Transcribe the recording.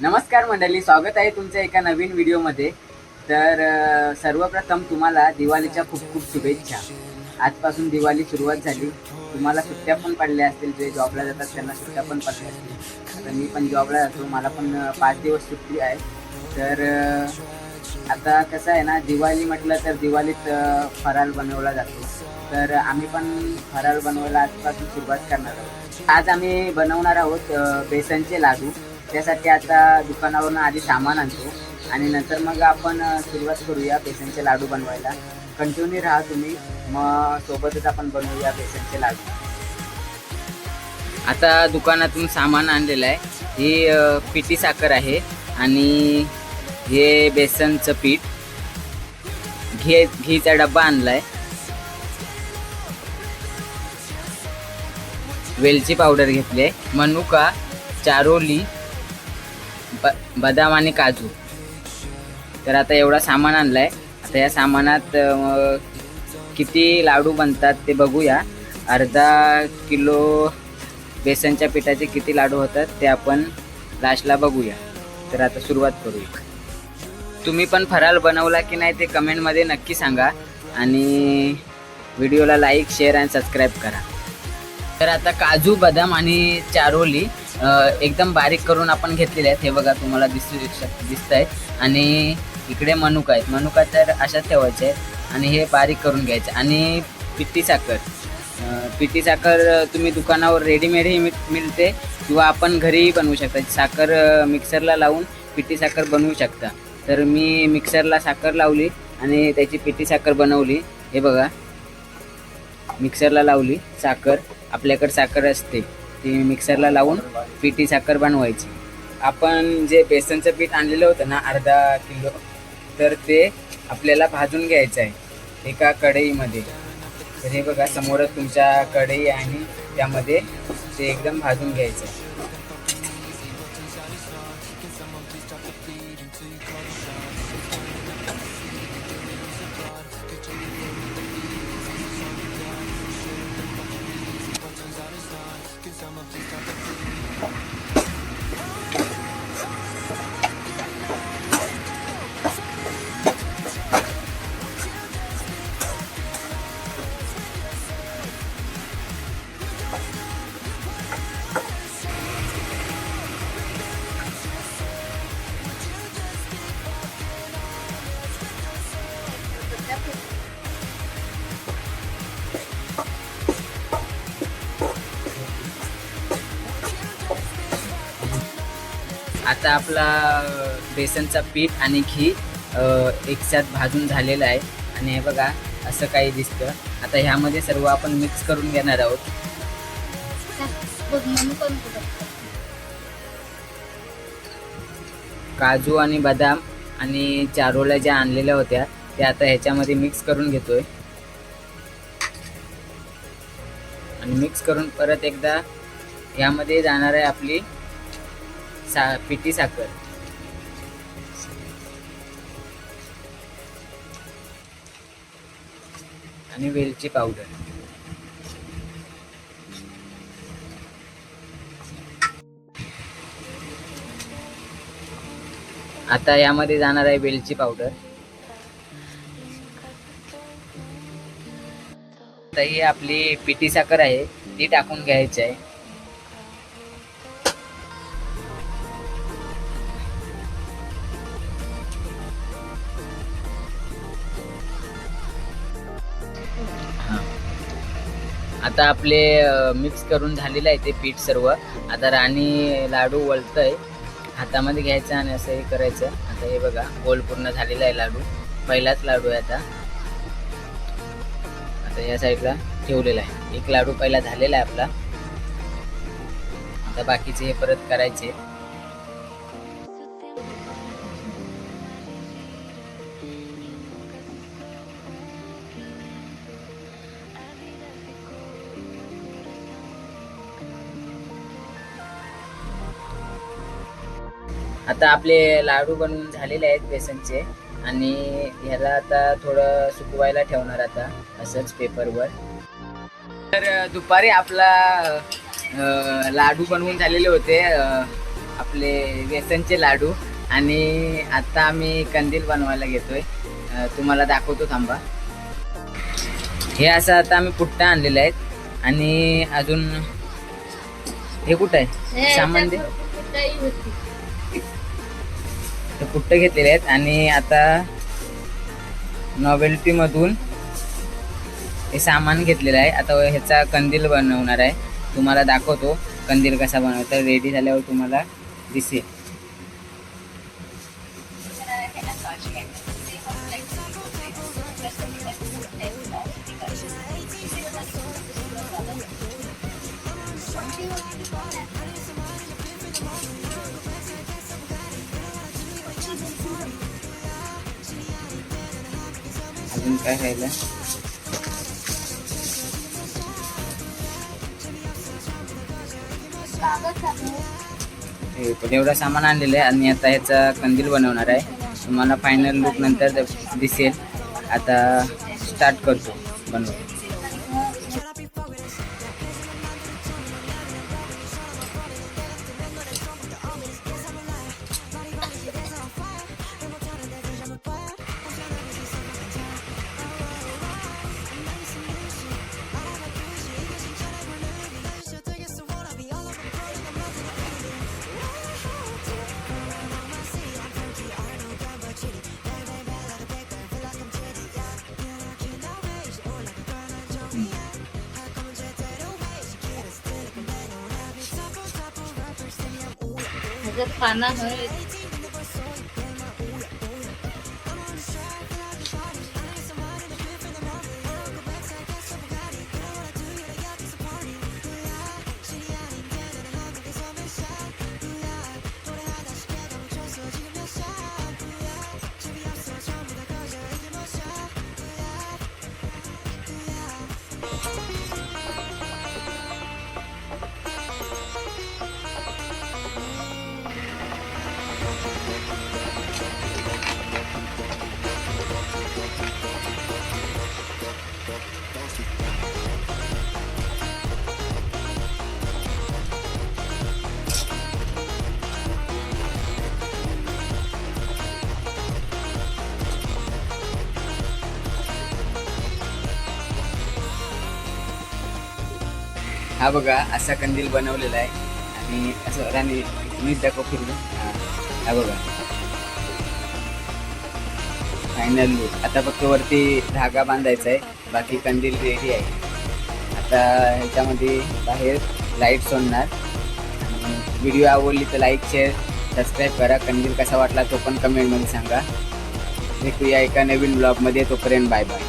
नमस्कार मंडळी स्वागत आहे तुमच्या एका नवीन व्हिडिओमध्ये. तर सर्वप्रथम तुम्हाला दिवाळीच्या खूप खूप शुभेच्छा. आजपासून दिवाळी सुरुवात झाली. तुम्हाला सुट्ट्या पण पडल्या असतील जे जॉबला जातात त्यांना सुट्ट्या पण पडल्या असतील. आता मी पण जॉबला जातो मला पण पाच दिवस सुट्टी आहे. तर आता कसं आहे ना दिवाळी म्हटलं तर दिवाळीत फराळ बनवला जातो. तर आम्ही पण फराळ बनवायला आजपासून सुरुवात करणार आहोत. आज आम्ही बनवणार आहोत बेसनचे लाडू. त्यासाठी आता दुकानावरून आधी सामान आणतो. आणि नंतर मग आपण सुरुवात करूया बेसनचे लाडू बनवायला. कंटिन्यू राहा तुम्ही. मग सोबतच आपण बनवूया बेसनचे लाडू. आता दुकानातून सामान आणलेलं आहे. ही पिठी साखर आहे आणि हे बेसनचं पीठ. घे घीचा डब्बा आणलाय. वेलची पावडर घेतली आहे. मनुका चारोली ब बदाम आणि काजू. तर आता एवढा सामान आणलाय. आता या सामानात किती लाडू बनतात ते बघूया. अर्धा किलो बेसनच्या पिठाचे किती लाडू होतात ते आपण लास्टला बघूया. तर आता सुरुवात करूया. तुम्ही पण फराल बनवला की नाही ते कमेंटमध्ये नक्की सांगा. आणि व्हिडिओला लाईक शेअर आणि सबस्क्राईब करा. तर आता काजू बदाम आणि चारोली एकदम बारीक करून आपण घेतलेले आहेत. हे बघा तुम्हाला दिसू शक दिसत आहेत आणि इकडे मनुका आहेत. मनुका तर अशाच ठेवायचे आहेत. आणि हे बारीक करून घ्यायचे. आणि पिठी साखर. पिठी साखर तुम्ही दुकानावर रेडीमेडही मिळ- मिळते. किंवा आपण घरीही बनवू शकता. साखर मिक्सरला लावून पिठी साखर बनवू शकता. तर मी मिक्सरला साखर लावली आणि त्याची पिठी साखर बनवली. हे बघा. मिक्सरला लावली साखर. आपल्याकडे साखर असते. ती मिक्सरला लावून पिठी साखर बनवायची. आपण जे बेसनचं पीठ आणलेलं होतं ना अर्धा किलो तर ते आपल्याला भाजून घ्यायचं आहे एका कढईमध्ये. तर हे बघा समोरच तुमच्या कढई आणि त्यामध्ये ते एकदम भाजून घ्यायचं आहे. आता आपला बेसनचा पीठ आणि घी एकसाथ भाजून झालेला आहे. आणि हे बघा असं काही दिसतं. आता ह्यामध्ये सर्व आपण मिक्स करून घेणार आहोत. काजू आणि बदाम आणि चारोल्या ज्या आणलेल्या होत्या त्या आता ह्याच्यामध्ये मिक्स करून घेतोय. आणि मिक्स करून परत एकदा यामध्ये जाणार आहे आपली सा पिठी साखर. आणि वेलची पावडर. आता यामध्ये जाणार आहे वेलची पावडर. आता ही आपली पिठी साखर आहे ती टाकून घ्यायची आहे. हां. आता आपले मिक्स करून झालेलं आहे ते पीठ सर्व. आता राणी लाडू वळतंय. हातामध्ये घ्यायचं आणि असं हे करायचं. आता हे बघा गोल पूर्ण झालेला आहे लाडू. पहिलाच लाडू आहे आता. आता या साईडला ठेवलेला आहे. एक लाडू पहिला झालेला आहे आपला. आता बाकीचे हे परत करायचे. आता आपले लाडू बनवून झालेले आहेत बेसनचे. आणि ह्याला आता थोडं सुकवायला ठेवणार आता असंच पेपरवर. तर दुपारी आपला लाडू बनवून झालेले होते आपले बेसनचे लाडू. आणि आता आम्ही कंदील बनवायला घेतोय. तुम्हाला दाखवतो थांबा. हे असं आता आम्ही पुट्टा आणलेले आहेत. आणि अजून हे कुठं आहे? सामान दे पुट्ट घेतलेले आहेत? आणि आता नॉवेल्टीमधून हे सामान घेतलेलं आहे. आता ह्याचा कंदील बनवणार आहे. तुम्हाला दाखवतो कंदील कसा बनवतो रेडी झाल्यावर तुम्हाला दिसेल. अजून काय राहिलं? पण एवढं सामान आणलेलं आहे आणि आता ह्याचा कंदील बनवणार आहे. तुम्हाला फायनल लुक नंतर दिसेल. आता स्टार्ट करतो बनवतो 这反呢很有。हा बघा असा कंदील बनवलेला आहे. आणि असं राणी मीच दाखव फिरलं हा बघा. फायनल लुक आता फक्त वरती धागा बांधायचा आहे. बाकी कंदील रेडी आहे. आता ह्याच्यामध्ये बाहेर लाइट सोडणार. व्हिडिओ आवडली तर लाईक शेअर सबस्क्राईब करा. कंदील कसा वाटला तो पण कमेंटमध्ये सांगा. भेटूया एका नवीन ब्लॉगमध्ये तोपर्यंत बाय बाय